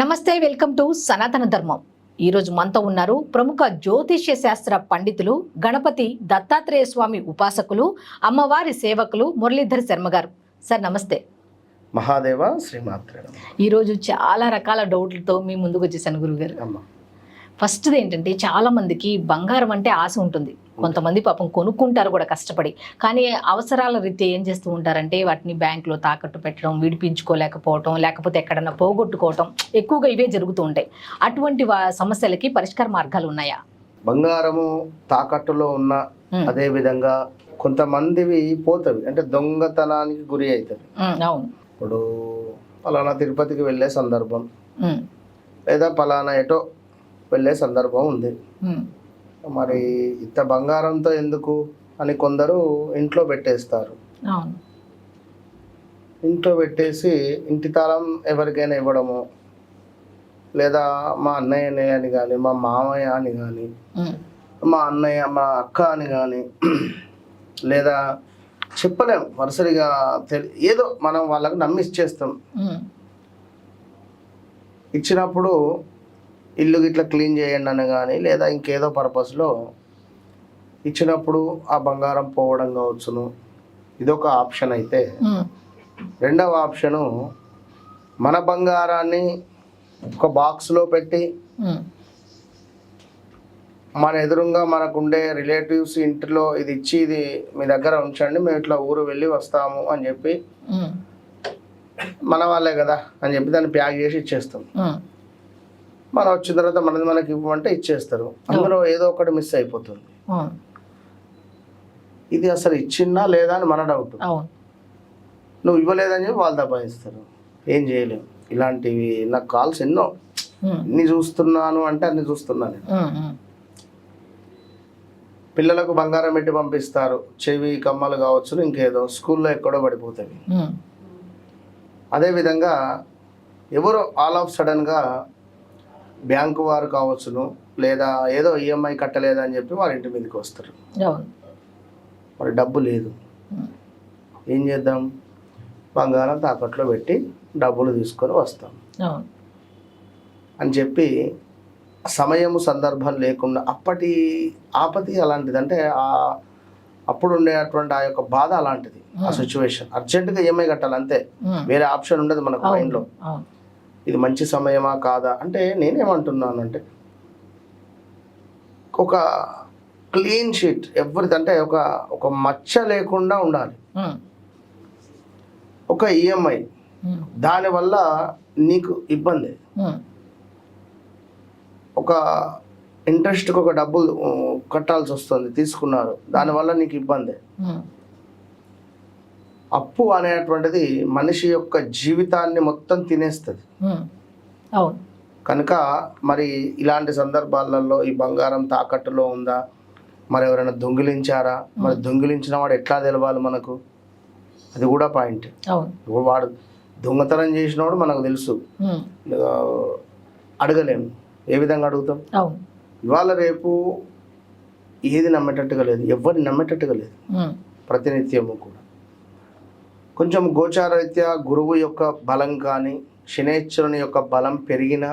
నమస్తే welcome to సనాతన ధర్మం. ఈరోజు మనతో ఉన్నారు ప్రముఖ జ్యోతిష్య శాస్త్ర పండితులు గణపతి దత్తాత్రేయ స్వామి ఉపాసకులు అమ్మవారి సేవకులు మురళీధర్ శర్మ గారు. సార్ నమస్తే. మహాదేవ శ్రీమాత్రే. ఈరోజు చాలా రకాల డౌట్లతో మీ ముందుకు వచ్చేసాను గురుగారు అమ్మ. ఫస్ట్ది ఏంటంటే చాలా మందికి బంగారం అంటే ఆశ ఉంటుంది. కొంతమంది పాపం కొనుక్కుంటారు కూడా కష్టపడి. కానీ అవసరాల రీత్యా ఏం చేస్తూ ఉంటారంటే వాటిని బ్యాంకులో తాకట్టు పెట్టడం విడిపించుకోలేకపోవటం లేకపోతే ఎక్కడన్నా పోగొట్టుకోవటం ఎక్కువగా ఇవే జరుగుతూ ఉంటాయి. అటువంటి సమస్యలకి పరిష్కార మార్గాలు ఉన్నాయా? బంగారము తాకట్టులో ఉన్న అదే విధంగా కొంతమందివి పోతవి. అంటే దొంగతనానికి గురి అవుతుంది ఇప్పుడు పలానా తిరుపతికి వెళ్ళే సందర్భం లేదా పలానా ఎటో వెళ్ళే సందర్భం ఉంది. మరి ఇంత బంగారంతో ఎందుకు అని కొందరు ఇంట్లో పెట్టేస్తారు. ఇంట్లో పెట్టేసి ఇంటి తాళం ఎవరికైనా ఇవ్వడము లేదా మా అన్నయ్యనే అని కానీ మా మామయ్య అని కానీ మా అన్నయ్య మా అక్క అని కానీ లేదా చెప్పలేం వరుసరిగా తెలి ఏదో మనం వాళ్ళకి నమ్మి ఇచ్చేస్తాం. ఉమ్, ఇచ్చినప్పుడు ఇల్లు గిట్లా క్లీన్ చేయండి అని కానీ లేదా ఇంకేదో పర్పస్లో ఇచ్చినప్పుడు ఆ బంగారం పోవడం కావచ్చును. ఇదొక ఆప్షన్ అయితే. రెండవ ఆప్షను మన బంగారాన్ని ఒక బాక్స్లో పెట్టి మన ఎదురుగా మనకుండే రిలేటివ్స్ ఇంటిలో ఇది ఇచ్చి ఇది మీ దగ్గర ఉంచండి మేము ఇట్లా ఊరు వెళ్ళి వస్తాము అని చెప్పి మన వాళ్ళే కదా అని చెప్పి దాన్ని ప్యాక్ చేసి ఇచ్చేస్తాం. మనం వచ్చిన తర్వాత మనది మనకి ఇవ్వమంటే ఇచ్చేస్తారు. అందులో ఏదో ఒకటి మిస్ అయిపోతుంది. ఇది అసలు ఇచ్చిందా లేదా అని మన డౌట్ నువ్వు ఇవ్వలేదని చెప్పి వాళ్ళు దబాయిస్తారు. ఏం చేయలేము ఇలాంటివి నాకు కాల్స్ ఎన్నో. ఇన్ని చూస్తున్నాను అంటే అన్ని చూస్తున్నాను పిల్లలకు బంగారం పెట్టి పంపిస్తారు. చెవి కమ్మలు కావచ్చు ఇంకేదో. స్కూల్లో ఎక్కడో పడిపోతాయి. అదేవిధంగా ఎవరో ఆల్ ఆఫ్ సడన్గా బ్యాంకు వారు కావచ్చును లేదా ఏదో ఈఎంఐ కట్టలేదని చెప్పి వారి ఇంటి మీదకి వస్తారు. మరి డబ్బు లేదు. ఏం చేద్దాం? బంగారం తాకట్లో పెట్టి డబ్బులు తీసుకొని వస్తాం. అని చెప్పి సమయము సందర్భం లేకుండా అప్పటి ఆపతి అలాంటిది. అంటే ఆ అప్పుడు ఉండేటువంటి ఆ యొక్క బాధ అలాంటిది ఆ సిచ్యువేషన్ అర్జెంటుగా ఈఎంఐ కట్టాలి అంతే. వేరే ఆప్షన్ ఉండదు మనకు మైండ్లో ఇది మంచి సమయమా కాదా? అంటే నేనేమంటున్నాను అంటే ఒక క్లీన్ షీట్ ఎవరిది అంటే ఒక ఒక మచ్చ లేకుండా ఉండాలి. ఒక ఈఎంఐ ఉమ్, దానివల్ల నీకు ఇబ్బంది. ఒక ఇంట్రెస్ట్కి ఒక డబ్బులు కట్టాల్సి వస్తుంది తీసుకున్నారు. దానివల్ల నీకు ఇబ్బంది. అప్పు అనేటువంటిది మనిషి యొక్క జీవితాన్ని మొత్తం తినేస్తుంది. అవును. కనుక మరి ఇలాంటి సందర్భాలలో ఈ బంగారం తాకట్టులో ఉందా? మరి ఎవరైనా దొంగిలించారా? మరి దొంగిలించిన వాడు ఎట్లా తెలవాలి మనకు? అది కూడా పాయింట్. ఇప్పుడు వాడు దొంగతనం చేసినవాడు మనకు తెలుసు. అడగలేము ఏ విధంగా అడుగుతాం? ఇవాళ రేపు ఏది నమ్మేటట్టుగా లేదు. ఎవరిని నమ్మేటట్టుగా లేదు. ప్రతినిత్యము కూడా. కొంచెం గోచారరీత్యా గురువు యొక్క బలం కానీ శనేశ్వరుని యొక్క బలం పెరిగినా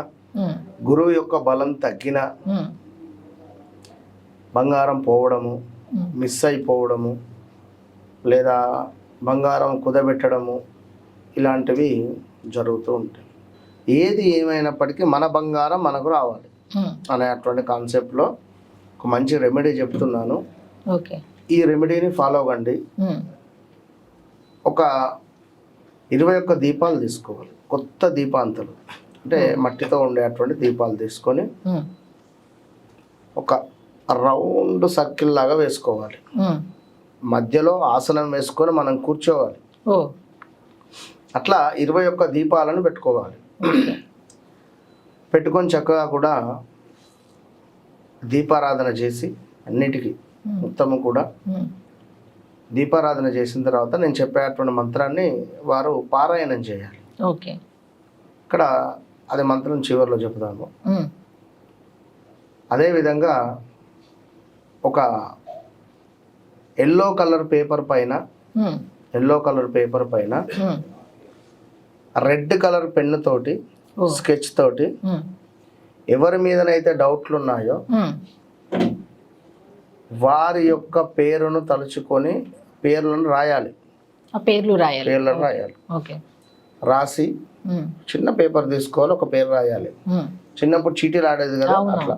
గురువు యొక్క బలం తగ్గినా బంగారం పోవడము మిస్ అయిపోవడము లేదా బంగారం కుదబెట్టడము ఇలాంటివి జరుగుతూ ఉంటాయి. ఏది ఏమైనప్పటికీ మన బంగారం మనకు రావాలి. ఉమ్, అనేటువంటి కాన్సెప్ట్లో ఒక మంచి రెమెడీ చెప్తున్నాను. ఓకే. ఈ రెమెడీని ఫాలో అవ్వండి. ఒక ఇరవై ఒక్క దీపాలు తీసుకోవాలి. కొత్త దీపాంతలు. అంటే మట్టితో ఉండేటువంటి దీపాలు తీసుకొని ఉమ్, ఒక రౌండ్ సర్కిల్ లాగా వేసుకోవాలి. ఉమ్, మధ్యలో ఆసనం వేసుకొని మనం కూర్చోవాలి. అట్లా ఇరవై ఒక్క దీపాలను పెట్టుకోవాలి. పెట్టుకొని చక్కగా కూడా దీపారాధన చేసి అన్నిటికీ మొత్తము కూడా దీపారాధన చేసిన తర్వాత నేను చెప్పేటువంటి మంత్రాన్ని వారు పారాయణం చేయాలి. ఓకే. ఇక్కడ అది మంత్రం చివరిలో చెప్తాము. ఉమ్, అదేవిధంగా ఒక ఎల్లో కలర్ పేపర్ పైన ఎల్లో కలర్ పేపర్ పైన రెడ్ కలర్ పెన్ను తోటి. స్కెచ్ తోటి ఎవరి మీదనైతే డౌట్లు ఉన్నాయో వారి యొక్క పేరును తలుచుకొని పేర్లను రాయాలి. పేర్లు రాయాలి. పేర్లను రాయాలి. ఓకే. రాసి చిన్న పేపర్ తీసుకోవాలి ఒక పేరు రాయాలి. చిన్నప్పుడు చీటీలు ఆడేది కదా అట్లా.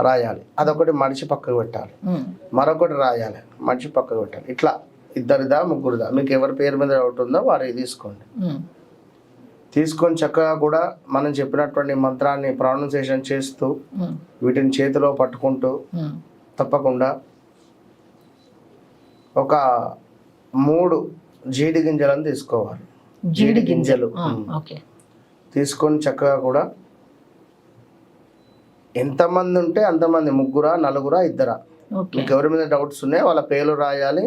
రాయాలి. అదొకటి మడిచి పక్కకు పెట్టాలి. మరొకటి రాయాలి. మడిచి పక్కకు పెట్టాలి. ఇట్లా ఇద్దరిదా ముగ్గురిదా. మీకు ఎవరి పేరు మీద డౌట్ ఉందో వారి తీసుకోండి. తీసుకొని చక్కగా కూడా మనం చెప్పినటువంటి మంత్రాన్ని ప్రొనౌన్సియేషన్ చేస్తూ వీటిని చేతిలో పట్టుకుంటూ తప్పకుండా ఒక మూడు జీడి గింజలను తీసుకోవాలి. జీడి గింజలు. తీసుకొని చక్కగా కూడా ఎంతమంది ఉంటే అంతమంది ముగ్గురా నలుగురా ఇద్దరా. మీకు ఎవరి మీద డౌట్స్ ఉన్నాయి వాళ్ళ పేర్లు రాయాలి.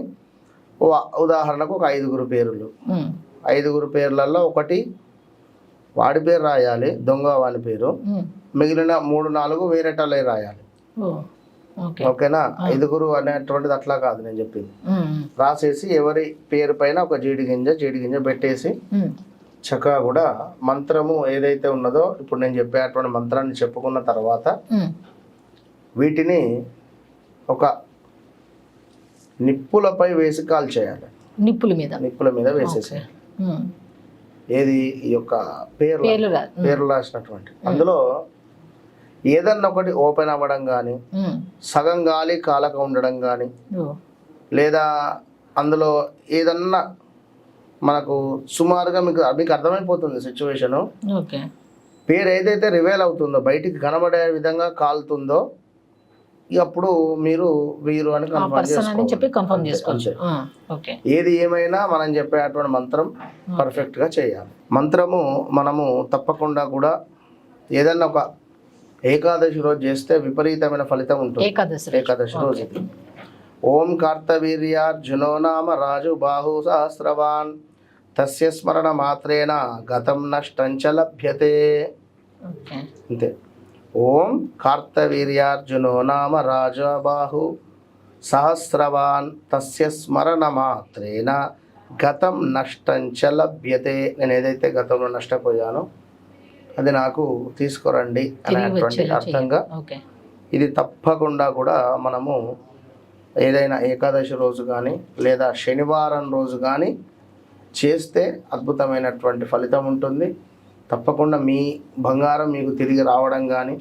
ఉదాహరణకు ఒక ఐదుగురు పేర్లు. ఐదుగురు పేర్లలో ఒకటి వాడి పేరు రాయాలి దొంగ వాని పేరు. మిగిలిన మూడు నాలుగు వేరేటలే రాయాలి. ఓకేనా? ఐదుగురు అనేటువంటిది అట్లా కాదు నేను చెప్పింది. రాసేసి ఎవరి పేరు పైన ఒక జీడి గింజ జీడి గింజ పెట్టేసి చక్కగా కూడా మంత్రము ఏదైతే ఉన్నదో ఇప్పుడు నేను చెప్పేటువంటి మంత్రాన్ని చెప్పుకున్న తర్వాత వీటిని ఒక నిప్పులపై వేసి కాల్చేయాలి. నిప్పుల మీద. నిప్పుల మీద వేసేసేయాలి ఏది? ఈ యొక్క పేర్లు. పేర్లు రాసినటువంటి. అందులో ఏదన్నా ఒకటి ఓపెన్ అవ్వడం కానీ సగం గాలి కాలక ఉండడం కానీ లేదా అందులో ఏదన్నా మనకు సుమారుగా మీకు మీకు అర్థమైపోతుంది సిచ్యువేషను ఓకే. పేరు ఏదైతే రివైల్ అవుతుందో బయటికి కనబడే విధంగా కాలుతుందో అప్పుడు మీరు వీరు అని కన్ఫర్మ్ చెప్పి చేసుకోవచ్చు. ఏది ఏమైనా మనం చెప్పేటువంటి మంత్రం పర్ఫెక్ట్గా చేయాలి. మంత్రము మనము తప్పకుండా కూడా ఏదన్నా ఒక ఏకాదశి రోజు చేస్తే విపరీతమైన ఫలితం ఉంటుంది. ఏకాదశి. ఏకాదశి రోజు. ఓం కార్తవీర్యార్జునో నామ రాజు బాహు సహస్రవాన్. తస్య స్మరణ మాత్రేణ గతం నష్టంచ లభ్యతే. అంతే. ఓం కార్తవీర్యార్జునో నామ రాజబాహు సహస్రవాన్. తస్య స్మరణ మాత్రేన గతం నష్టంచ లభ్యతే. నేను ఏదైతే గతంలో నష్టపోయానో అది నాకు తీసుకురండి అనేటువంటి అర్థంగా ఇది తప్పకుండా కూడా మనము ఏదైనా ఏకాదశి రోజు కానీ లేదా శనివారం రోజు కానీ చేస్తే అద్భుతమైనటువంటి ఫలితం ఉంటుంది. తప్పకుండా మీ బంగారం మీకు తిరిగి రావడం కానీ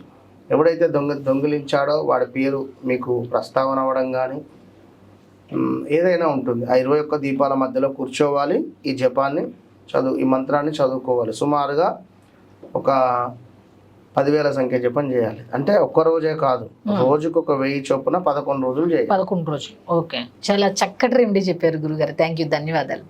ఎవడైతే దొంగ దొంగిలించాడో వాడి పేరు మీకు ప్రస్తావన అవ్వడం కానీ ఏదైనా ఉంటుంది. ఆ ఇరవై ఒక్క దీపాల మధ్యలో కూర్చోవాలి ఈ జపాన్ని చదువు ఈ మంత్రాన్ని చదువుకోవాలి. సుమారుగా ఒక పదివేల సంఖ్య జపం చేయాలి. అంటే ఒక్క రోజే కాదు. రోజుకు ఒక వెయ్యి చొప్పున పదకొండు రోజులు చేయాలి. పదకొండు రోజులు. ఓకే. చాలా చక్కటి రెమెడీ చెప్పారు గురుగారు. థ్యాంక్ యూ ధన్యవాదాలు.